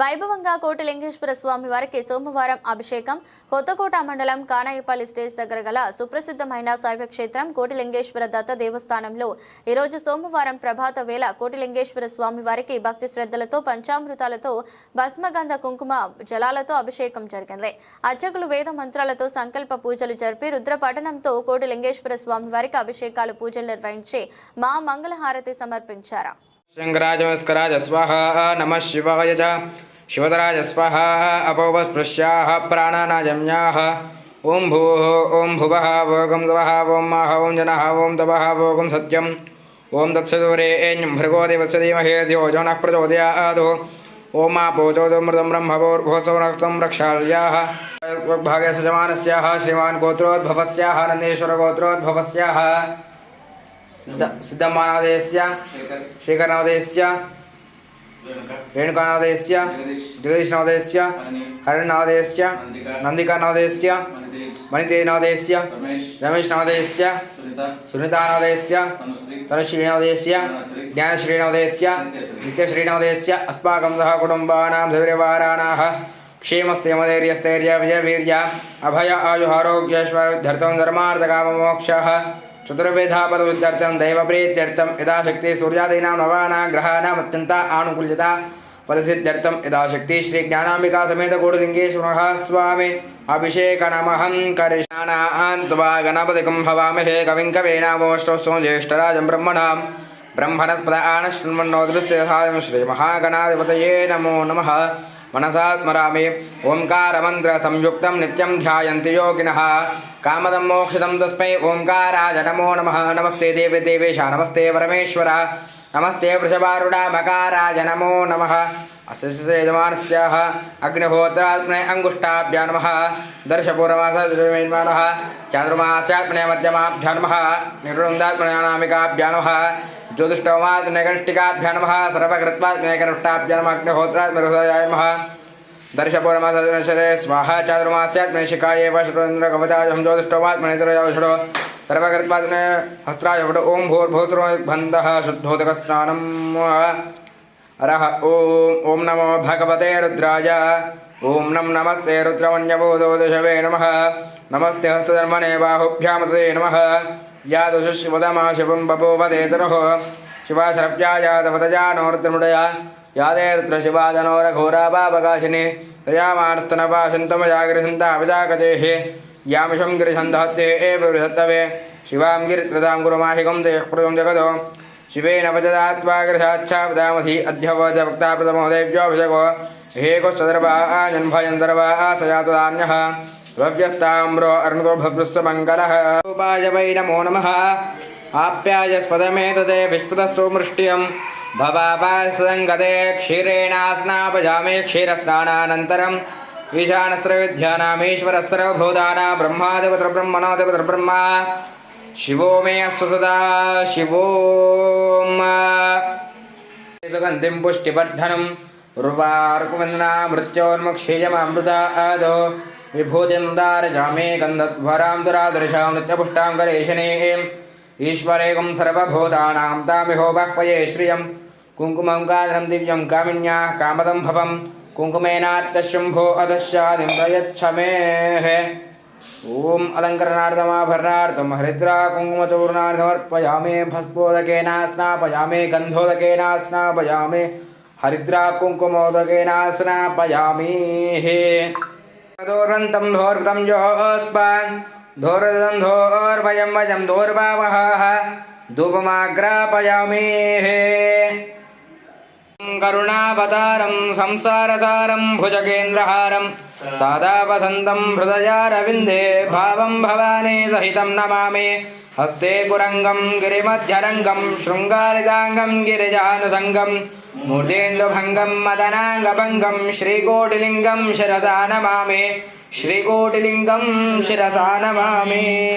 వైభవంగా కోటిలింగేశ్వర స్వామి వారికి సోమవారం అభిషేకం. కొత్తకోట మండలం కానాయపల్లి స్టేజ్ దగ్గర గల సుప్రసిద్ధమైన శైవక్షేత్రం కోటిలింగేశ్వర దత్త దేవస్థానంలో ఈరోజు సోమవారం ప్రభాత వేళ కోటిలింగేశ్వర స్వామి వారికి భక్తి శ్రద్ధలతో పంచామృతాలతో భస్మగంధ కుంకుమ జలాలతో అభిషేకం జరిగింది. అర్చకులు వేద మంత్రాలతో సంకల్ప పూజలు జరిపి రుద్ర పఠనంతో కోటిలింగేశ్వర స్వామి వారికి అభిషేకాలు పూజలు నిర్వహించి మా మంగళహారతి సమర్పించారు. शङ्कराजमस्कराज स्वाहा, नमः शिवाय च। शिवतराज स्वाहा अपोपस्पृश्याः प्राणानाजम्याः। ॐ भूः, ॐ भुवः वोगं स्वः ॐ माह, ॐ जनः, ॐ तपः वोगं सत्यम्। ॐ तत्सदुरेण्यं भृगो देवस्य धीमहि, धियो जो नः प्रचोदयात्। ॐ मापोचोदमृतं ब्रह्मवोर्भोसौ रक्तं रक्षाल्याः भागे सजमानस्याः श्रीमान् गोत्रोद्भवस्याः, नन्देश्वरगोत्रोद्भवस्याः। सिद्ध सिद्धम्मानादेस्य शेखरनादेस्य रेणुकानादेस्य जगदीशनादेस्य हरिनादेस्य नन्दिकानादेस्य मणितेनादेस्य रमेशनादेस्य सुनीतानादेस्य तनुश्रीनादेस्य ज्ञानश्रीनादेस्य नित्यश्रीनादेस्य अस्माकं सह कुटुम्बानां धैर्यवाराणाः क्षेमस्थैर्यस्थैर्य विजयवीर्य अभय आयुहारोग्यैश्वर्यर्थं धर्मार्थकाममोक्षः। చతుర్వేధాపద విద్యార్థం దైవప్రీత్యర్థం యథాశక్తి సూర్యాదీనాం నవానాం గ్రహాణం అత్యంత ఆనుకూల్యత ఫలసిద్ధ్యర్థం యథాశక్తి శ్రీ జ్ఞానాంబికా సమేత గూఢలింగేశ్వర స్వామి అభిషేకనమహం కరిష్ణానాన్వా గణపతికం హవామహే కవిం కవేనామోష్టోత్సవం జ్యేష్ఠరాజం బ్రహ్మణాం బ్రహ్మణస్పద ఆనశృణ్మన్నోదిభిశ్రీ మహాగణాధిపతయే నమో నమః नमः मनसा स्मरामि ओङ्कारमन्त्रसंयुक्तं नित्यं ध्यायन्ति योगिनः कामदं मोक्षदं तस्मै ओङ्काराय नमो नमः नमस्ते देवे देवेश नमस्ते परमेश्वर नमस्ते वृषभारुडामकाराय नमो नमः अस्य अग्निहोत्रात्मने अङ्गुष्ठाभ्या नमः। दर्शपूर्वमासः चातुर्मास्यात्मने मध्यमाभ्या नमः। निरुन्दात्मने अनामिकाभ्या नमः। ज्योतिष्ठोमात्मनेकनिष्ठिकाभ्या नमः। सर्वकृत्वात्मनेकनिष्ठाभ्या नमः। अग्निहोत्रात्महृदयाय नमः। दर्शपूर्वमासरे स्वाहा चातुर्मास्यात्मने शिखाय ज्योतिष्ठोमात्मने सर्वषडो सर्वकृत्वात्मने हस्त्राय फटो। ॐ भूर्भूसुरो बन्धः शुद्धोदकस्नानम् अरः ॐ ॐ नमो भगवते रुद्राय। ॐ नं नमस्ते रुद्रमन्यबोधोदशवे नमः। नमस्ते हस्तधर्मणे बाहुभ्यामते नमः। यादुशिवदमा शिवं बभूवदेतनुः शिवाशरव्यायातपतजानोरुद्रमुडया यादे रुद्र शिवादनोरघोरा पापकाशिनि तयामानस्तनपाशन्तमजागृहन्ताभिजागचेः यामिषं गिरिछन्दहत्ते एव बृहत्तवे। शिवां गिरित्रतां गुरुमाहिकं तेः प्रदं जगदो शिवेन वचदात्वाग्रहाच्छापदामधि अध्यवोजभक्ताप्रदमहोदेव्योऽभिषगो हे कुश्चदर्वाजन्भयन्दर्वा सजातदान्यः भव्यस्ताम्रो अर्णतो मङ्गलः। उपाय वै नमो नमः। आप्याय स्वदमेतते विश्वतस्तु मृष्ट्यं भवापासङ्गते क्षीरेण स्नापयामि क्षीरस्नानानन्तरम्। ईशानस्रविद्यानामीश्वरस्रभूताना ब्रह्मादिपत्रब्रह्मणोदिपत्रब्रह्मा शिवो मे अस्तु सदा, शिवो सुगन्धिं पुष्टिवर्धनम् उर्वारुकवन्दना मृत्योन्मुक्षीयमामृता, आदो। विभूतिं दारजामे गन्धध्वरां दुरादर्शां नित्यपुष्टां गणेशनेम् ईश्वरेकं सर्वभूतानां तामिहो बाह्वये श्रियं। कुङ्कुमं कादनं दिव्यं कामिन्याः, कामदं भवं। कुङ्कुमेनात्तशम्भो अधश्चादिं प्रयच्छमेः ॐ अलङ्करणार्थमाभरणार्थं हरिद्रा कुङ्कुमचूर्णार्थमर्पयामि भस्मोदकेन स्नापयामि, गन्धोदकेन स्नापयामि हरिद्रा कुङ्कुमोदकेन स्नापयामि। दोर्वन्तं धोर्वतं योऽस्मान् धोर्वं धोर्वयं वयं धोर्वावः धूपमाग्रापयामि। करुणावतारं కరుణావతారం సంసారసారం భుజగేంద్రహారం సాదావసంతం హృదయారవిందే భావం భవానీ సహితం నమామి. హస్తే కురంగం గిరిమధ్యరంగం శృంగారిదాంగం గిరిజానుసంగం. మూర్ధేందుభంగం మదనాంగభంగం శ్రీకోటిలింగం శిరసా నమామి. శ్రీకోటిలింగం శిరసా నమామి.